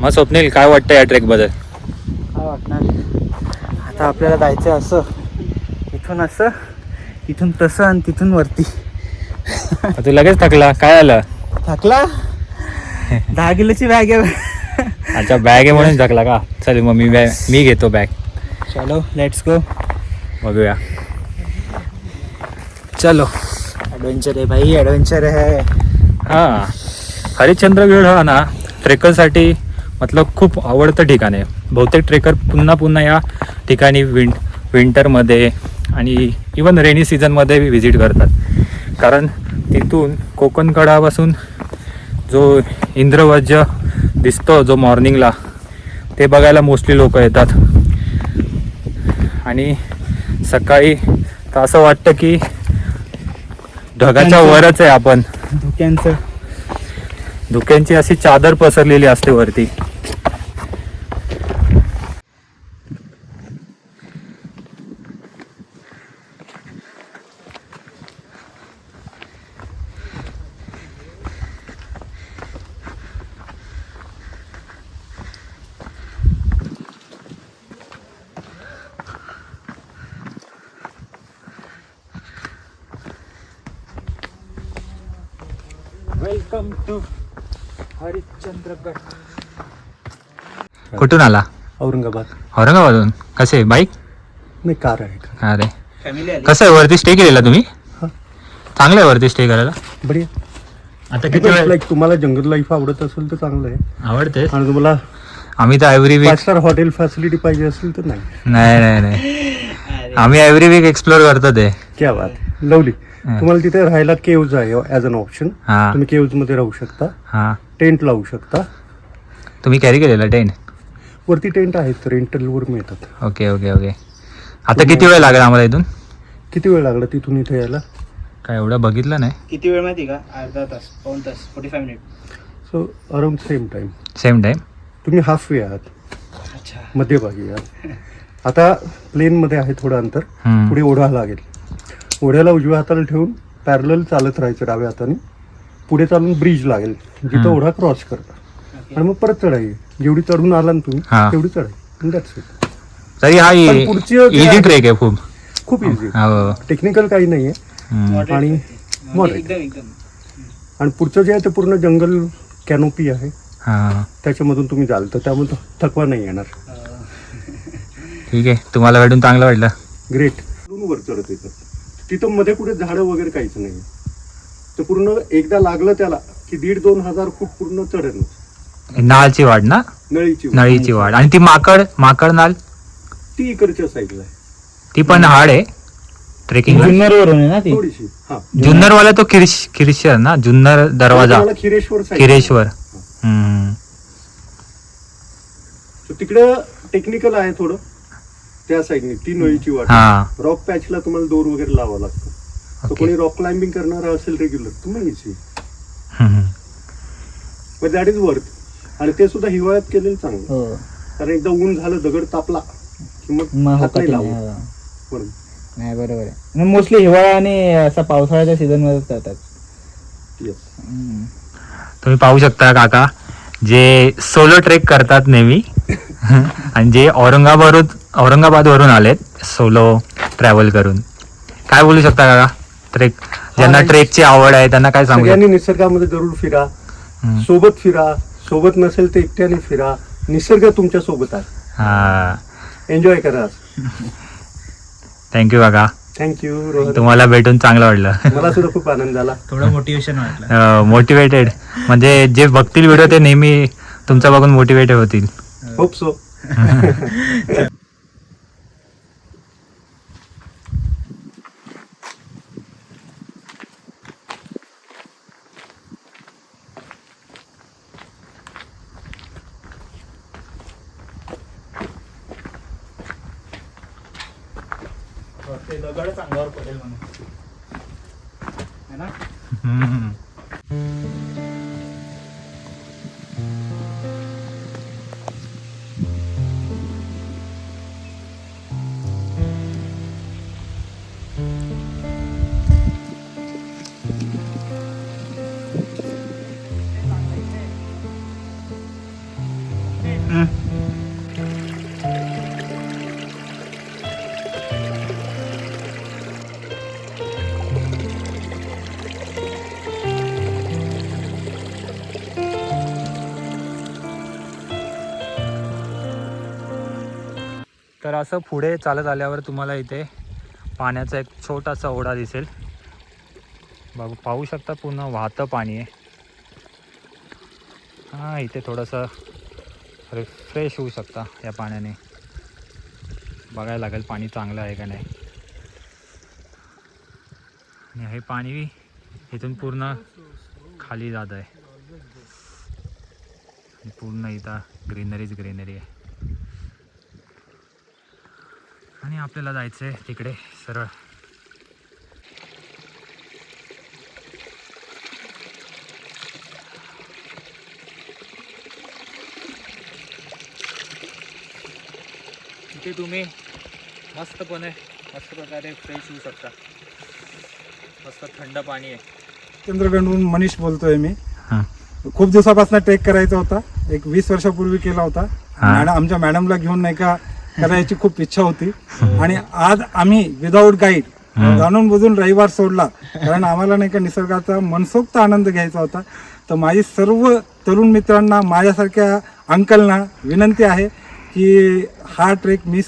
मग स्वप्नील काय वाटतं या ट्रेकबद्दल? काय वाटणार? आता आपल्याला जायचं असं. इथून असं इथून तसं आणि तिथून वरती. तू लगेच थकला? काय आलं थकला? दहा किलोची बॅग आहे. अच्छा बॅग आहे म्हणून थकला का? चल मग मी बॅग मी घेतो बॅग चलो लेट्स गो बघूया. चलो. ॲडव्हेंचर आहे भाई ॲडव्हेंचर आहे. हां. हरिश्चंद्रगड हा ना ट्रेकरसाठी मतलब खूप आवडतं ठिकाण आहे. बहुतेक ट्रेकर पुन्हा पुन्हा या ठिकाणी विं विंटरमध्ये आणि इवन रेनी सीझनमध्ये व्हिजिट करतात. कारण तिथून कोकणकडापासून जो इंद्रवज्य दिसतो जो मॉर्निंगला ते बघायला मोस्टली लोक येतात. आणि सकाळी तर असं वाटतं की ढगाच्या वरच आहे आपण. धुक्यांचं. धुक्यांची अशी चादर पसरलेली असते वरती. कुठून आला? औरंगाबाद. औरंगाबादून कसे? बाईक? नाही कार आहे कार अरे कसं आहे वरती स्टे केलेला तुम्ही? हा. चांगलं आहे वरती स्टे करायला? बढिया. आता किती वेळ लाईक तुम्हाला जंगल लाईफ आवडत असेल तर चांगलं आहे. आवडते आणि तुम्हाला आम्ही तर every week five star hotel facility पाहिजे असेल तर नाही. नाही नाही नाही. आम्ही एव्हरी वीक एक्सप्लोर करतो ते. क्या बात. लवली तुम्हाला तिथे राहायला केव्ज आहे ॲज अन ऑप्शन हा. तुम्ही केव्जमध्ये राहू शकता. हा. टेंट लावू शकता. तुम्ही कॅरी केलेला टेंट वरती टेंट आहेत रेंटलवर मिळतात. ओके ओके ओके आता किती वेळ लागेल आम्हाला इथून? किती वेळ लागला तिथून इथे यायला? काय एवढं बघितलं नाही? किती वेळ माहिती का? अर्धा तास पाऊन तास forty five minute so around same time same time तुम्ही हाफ वे आहात. अच्छा. मध्यभागी आहात. आता प्लेनमध्ये आहे थोडं अंतर. पुढे ओढा लागेल. ओढ्याला उजव्या हाताला ठेवून पॅरल चालत राहायचं डाव्या हाताने. पुढे चालून ब्रिज लागेल. जिथं. ओढा क्रॉस करता. आणि मग परत चढाई. जेवढी चढून आला ना तुम्ही हा. तेवढी चढाई. दॅट्स इट तरी हा पण पुढची जे इझी आहे- ट्रेक आहे खूप. खूप इझी हो टेक्निकल काही नाही आहे. हम्म. आणि moderate. एकदम एकदम. आणि पुढचं जे आहे ते पूर्ण जंगल कॅनोपी आहे. हा. त्याच्यामधून तुम्ही जाल तर त्यामुळे थकवा नाही येणार. ठीक आहे. तुम्हाला भेटून चांगलं वाटलं. ग्रेट वर चढत येतात. तिथं मध्ये कुठे झाडं वगैरे काहीच नाही तर पूर्ण एकदा लागलं त्याला की दीड दोन हजार फूट पूर्ण चढेल नाळची वाट ना? नळीची वर. नळीची वाट आणि ती माकड माकड नाल? ती इकडच्या साईडला आहे. ती पण हार्ड आहे. ट्रेकिंग जुन्नर वरून आहे ना ती? थोडीशी हा. जुन्नर वाला तो किरिश किरिशर ना? जुन्नर दरवाजा. तुम्हाला खिरेश्वर side किरेश्वर हम्म. So तिकडं टेक्निकल आहे थोडं. त्या साईडने ती नळीची वाट हा. रॉक पॅचला तुम्हाला दोर वगैरे लावावं लागतं. तर ओके कोणी रॉक क्लाइम्बिंग करणार असेल रेग्युलर तुम्ही हम्म. दॅट इज वर्थ आणि ते सुद्धा हिवाळ्यात केलेलं चांगलं हो कारण एकदा ऊन झालं दगड तापला की मग मग हात होतं नाही ते लावत नाही, हा. नाही बरोबर आहे मोस्टली हिवाळा आणि असा पावसाळ्याच्या सीझन मध्येच करतात Yes. हम्म. तुम्ही पाहू शकता काका जे सोलो ट्रेक करतात नेहमी आणि जे औरंगाबाद औरंगाबाद वरून आलेत सोलो ट्रॅव्हल करून काय बोलू शकता काका ट्रेक ज्यांना. ट्रेकची आवड आहे त्यांना काय सांगू सगळ्यांनी निसर्गामध्ये जरूर फिरा हम्म. सोबत फिरा सोबत नसेल तर एकट्याने फिरा. निसर्ग तुमच्यासोबत आहे. हा. एन्जॉय करा थँक्यू काका. Thank you Rohan. तुम्हाला भेटून चांगलं वाटलं. मला सुद्धा खूप आनंद झाला थोडं मोटिवेशन वाटलं. मोटिवेटेड म्हणजे जे बघतील व्हिडिओ ते नेहमी तुमचा बघून मोटिवेट होतील. होप सो 嗯。तर असं पुढे चालत आल्यावर तुम्हाला इथे पाण्याचा एक छोटासा ओढा दिसेल. बघू पाहू शकता पूर्ण वाहतं पाणी आहे. हां इथे थोडंसं रिफ्रेश होऊ शकता या पाण्याने. बघायला लागेल पाणी चांगलं आहे का नाही. आणि हे पाणी इथून पूर्ण खाली जात आहे. पूर्ण इथं ग्रीनरीच ग्रीनरी आहे. आणि आपल्याला जायचं आहे तिकडे सरळ. तिथे तुम्ही मस्तपणे मस्त प्रकारे फ्रेश होऊ शकता. मस्त थंड पाणी आहे. चंद्रगडहून मनीष बोलतोय मी. खूप दिवसापासून ट्रेक करायचा होता. एक वीस वर्षापूर्वी केला होता. मॅडम आमच्या मॅडमला घेऊन नाही का करायची खूप इच्छा होती. आणि आज आम्ही विदाऊट गाईड जाणून बुजून रविवार सोडला. कारण आम्हाला नाही का निसर्गाचा मनसोक्त आनंद घ्यायचा होता. तर माझी सर्व तरुण मित्रांना माझ्यासारख्या अंकलना विनंती आहे की हा ट्रेक मिस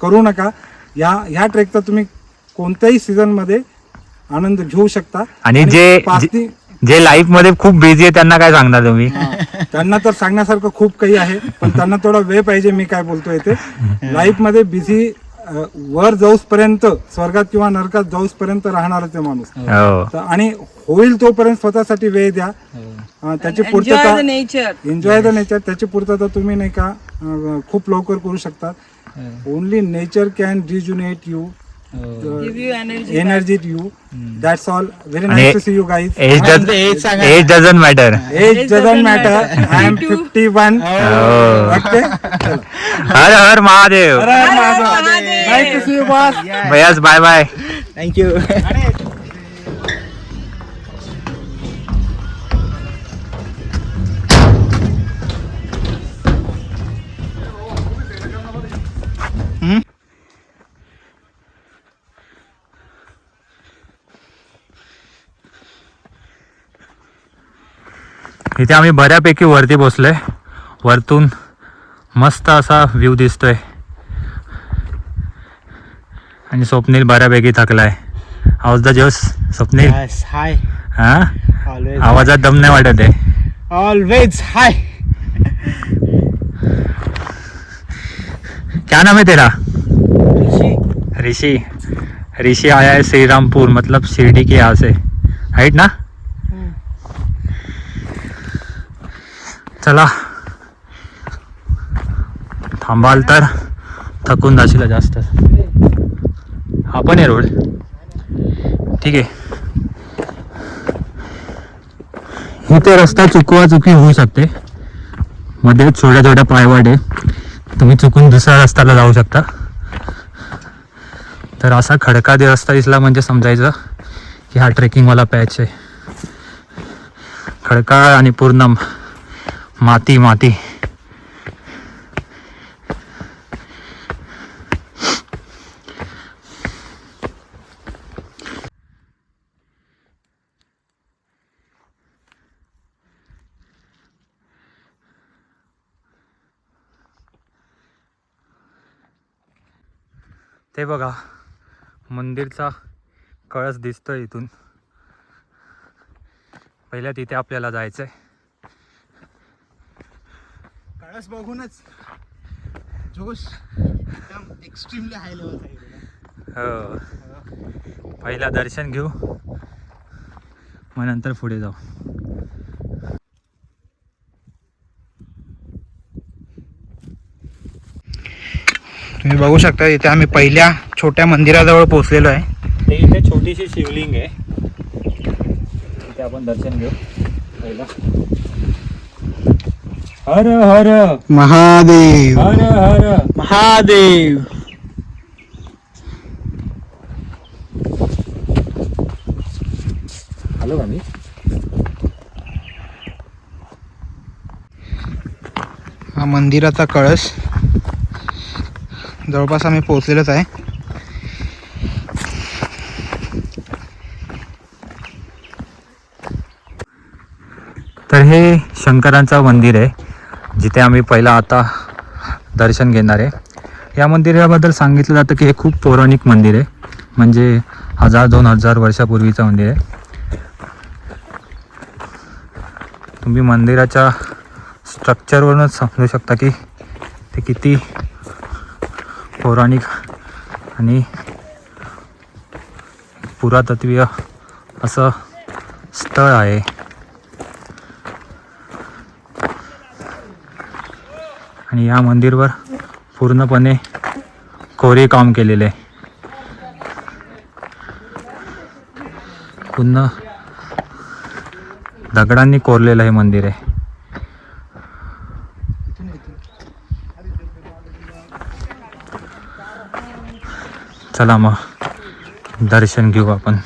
करू नका. या ह्या ट्रेकचा तुम्ही कोणत्याही सीझनमध्ये आनंद घेऊ शकता. आणि जे- पाच जे लाईफमध्ये खूप बिझी आहे त्यांना काय सांगणार तुम्ही? त्यांना तर सांगण्यासारखं खूप काही आहे पण त्यांना थोडा वेळ पाहिजे मी काय बोलतोय ते. लाईफमध्ये बिझी वर जाऊसपर्यंत स्वर्गात किंवा नरकात जाऊसपर्यंत राहणारच आहे माणूस. हो. तर आणि होईल तोपर्यंत स्वतःसाठी वेळ द्या. त्याची पूर्तता. एन्जॉय द नेचर त्याची पूर्तता तुम्ही नाही का खूप लवकर करू शकता. Only nature can rejuvenate you Oh. energy energy to you. Hmm. That's all. Very nice to see you guys. age, does, age, age doesn't matter. age doesn't matter. i am 51 oh. okay? Har har mahadev. Har har mahadev. Nice to see you boss. Yes. Bye bye. Thank you इथे आम्ही बऱ्यापैकी वरती बसलोय. वरतून मस्त असा view दिसतोय. आणि स्वप्नील बऱ्यापैकी थकलाय. आवाज द जोस स्वप्नील? हाय हा? आवाजात दम नाही वाटत आहे. ऑलवेज हाय क्या नाम है तेरा? ऋषि. ऋषि. आया है श्री रामपुर मतलब शिरडी के यहाँ से. राइट ना? चला. थांबाल तर. थकून जाशील जास्त. हा पण आहे रोड. ठीक आहे. इथे रस्ता चुकवा चुकी होऊ शकते. मध्ये छोट्या छोट्या पायवाट आहे. तुम्ही चुकून दुसऱ्या रस्त्याला जाऊ शकता. तर असा खडका दे रस्ता दिसला म्हणजे समजायचं की हा ट्रेकिंगवाला पॅच आहे. खडकाळ आणि पूर्ण माती माती. ते बघा मंदिरचा कळस दिसतोय इथून. पहिल्या तिथे आपल्याला जायचंय. कळस बघूनच जोश एकदम एक्स्ट्रीमली हाय लेवल हो. पहिला दर्शन घेऊ. मग नंतर पुढे जाऊ. तुम्ही बघू शकता इथे आम्ही पहिल्या छोट्या मंदिराजवळ पोहोचलेलो आहे. ते इथे छोटीशी शिवलिंग आहे. तिथे आपण दर्शन घेऊ. पहिला. हर हर महादेव। हर हर महादेव। आलो का मी? हा मंदिराचा कळस. जवळपास आम्ही पोहोचलेलोच आहे. तर हे शंकरांचं मंदिर आहे. जिथे आम्ही पहिला आता दर्शन घेणार आहे. या मंदिराबद्दल सांगितलं जातं की हे खूप पौराणिक मंदिर आहे. म्हणजे हजार दोन हजार वर्षापूर्वीचं मंदिर आहे. तुम्ही मंदिराच्या स्ट्रक्चरवरूनच समजू शकता की ते किती पौराणिक आणि पुरातत्वीय असं स्थळ आहे. आणि या मंदिरवर पूर्णपणे कोरीव काम केलेले आहे. पूर्ण दगडांनी कोरलेलं हे मंदिर आहे. चला मग दर्शन घेऊ आपण.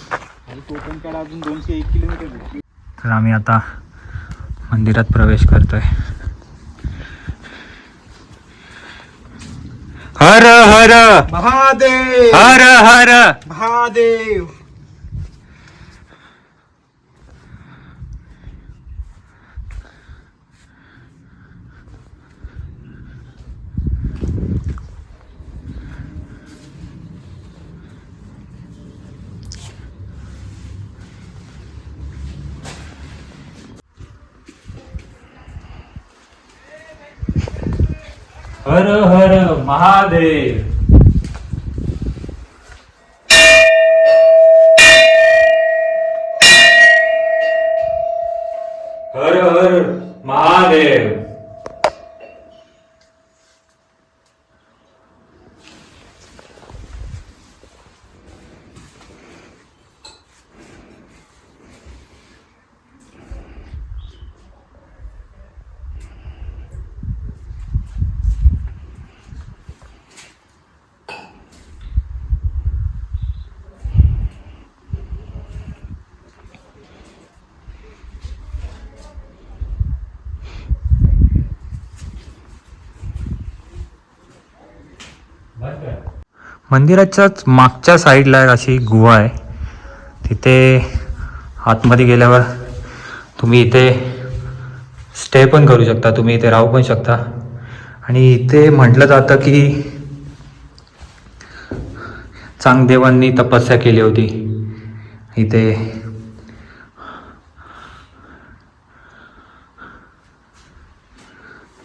तर आम्ही आता मंदिरात प्रवेश करतोय. हर हर महादेव। हर हर महादेव। हर हर महादेव हर हर महादेव मंदिराच्याच मागच्या साईडला एक अशी गुहा आहे. तिथे आतमध्ये गेल्यावर तुम्ही इथे स्टे पण करू शकता तुम्ही इथे राहू पण शकता. आणि इथे म्हटलं जातं की चांगदेवांनी तपस्या केली होती. इथे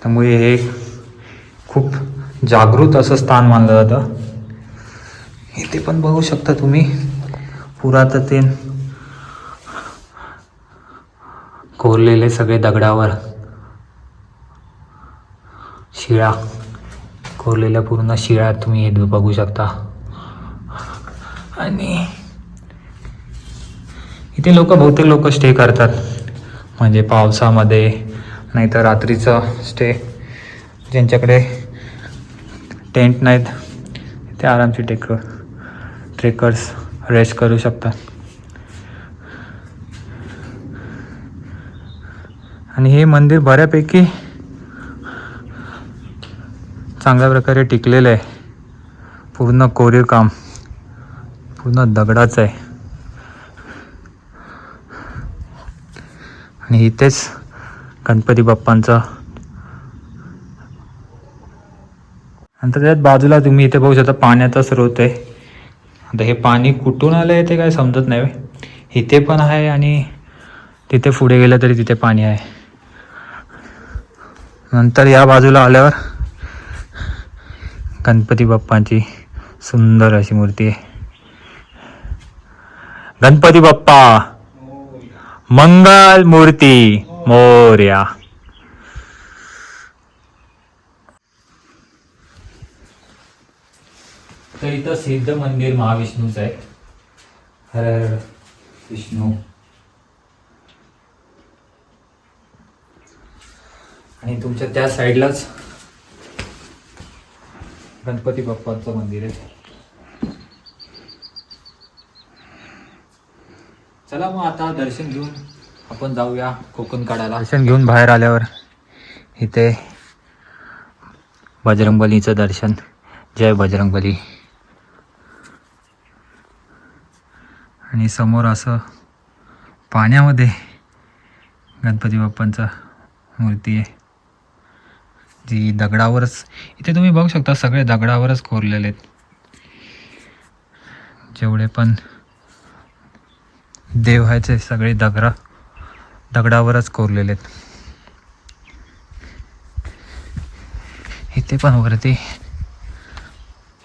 त्यामुळे हे खूप जागृत असं स्थान मानलं जातं. इथे पण बघू शकता तुम्ही. पुरातत्वीन कोरलेले सगळे दगडावर. शिळा. कोरलेल्या पूर्ण शिळा तुम्ही हे बघू शकता. आणि इथे लोक बहुतेक लोक स्टे करतात. म्हणजे पावसामध्ये नाहीतर रात्रीचं स्टे ज्यांच्याकडे टेंट नाहीत ते आरामची टेक ट्रेकर्स रेस्ट करू शकतात. आणि हे मंदिर बऱ्यापैकी चांगल्या प्रकारे टिकलेलं आहे. पूर्ण कोरीव काम पूर्ण दगडाचं आहे. आणि इथेच गणपती बाप्पांचा. नंतर त्यात बाजूला तुम्ही इथे बघू शकता पाण्याचा स्रोत आहे. आता हे पाणी कुठून आलं आहे ते काय समजत नाही इथे पण आहे आणि तिथे पुढे गेलं तरी तिथे पाणी आहे. नंतर या बाजूला आल्यावर गणपती बाप्पांची सुंदर अशी मूर्ती आहे. गणपती बाप्पा मंगल मूर्ती मोर्या. तर इथं सिद्ध मंदिर महाविष्णूचं आहे हर हर विष्णू। आणि तुमच्या त्या साईडलाच गणपती बाप्पांचं मंदिर आहे. चला मग आता दर्शन घेऊन आपण जाऊया कोकण काढायला. दर्शन घेऊन बाहेर आल्यावर इथे बजरंगबलीचं दर्शन. जय बजरंगबली. आणि समोर असं पाण्यामध्ये गणपती बाप्पांचा मूर्ती आहे. जी दगडावरच इथे तुम्ही बघू शकता सगळे दगडावरच कोरलेले आहेत. जेवढे पण देव आहेत सगळे दगडा दगडावरच कोरलेले आहेत. इथे पण वरती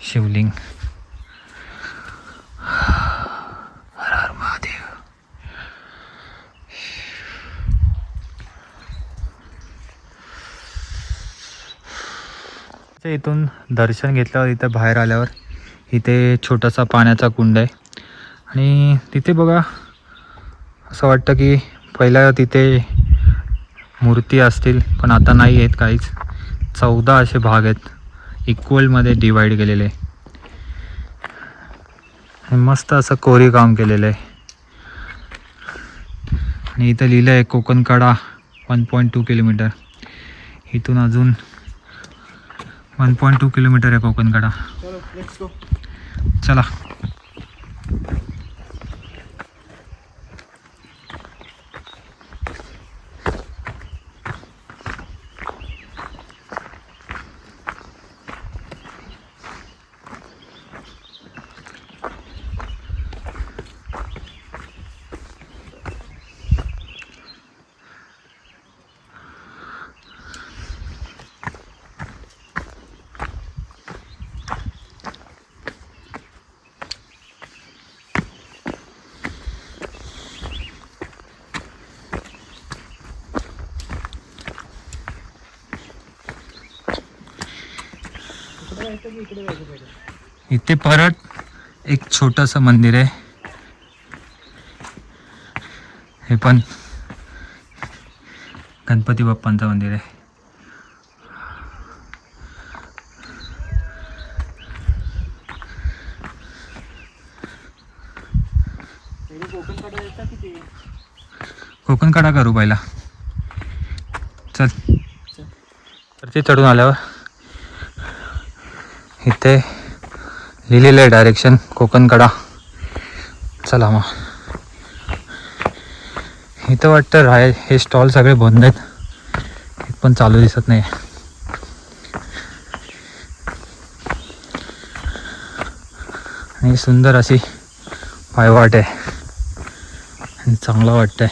शिवलिंग हर हर महादेव ते इथून दर्शन घेतल्यावर इथं बाहेर आल्यावर इथे छोटासा पाण्याचा कुंड आहे. आणि तिथे बघा असं वाटतं की पहिल्या तिथे मूर्ती असतील पण आता नाही आहेत काहीच. चौदा असे भाग आहेत. इक्वलमध्ये डिवाईड केलेले. मस्त असं कोरी काम केलेलं आहे. आणि इथं लिहिलं आहे Konkankada one point two kilometre इथून अजून वन पॉईंट टू किलोमीटर आहे कोकणकडा. चला. इथे परत एक छोटंसं मंदिर आहे. हे पण गणपती बाप्पांचं मंदिर आहे. कोकण कडा करू पहिला चल. तर ते चढून आल्यावर. इथे लिहिलेलं आहे डायरेक्शन कोकणकडा. चला मग. इथं वाटतं राय हे स्टॉल सगळे बंद आहेत. पण चालू दिसत नाही आणि सुंदर अशी पायवाट आहे. आणि चांगलं वाटतंय.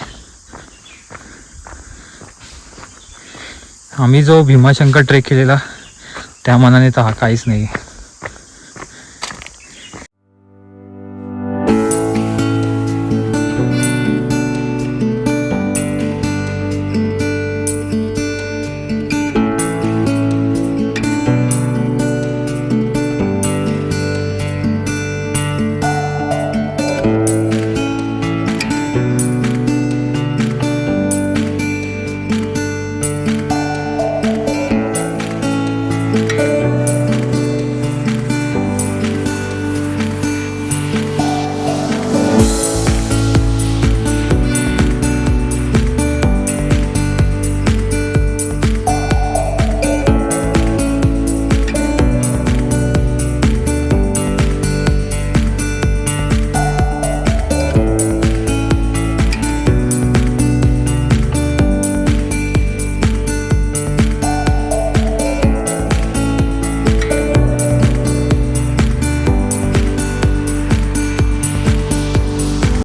आम्ही जो भीमाशंकर ट्रेक केलेला त्या मनाने तर हा काहीच नाही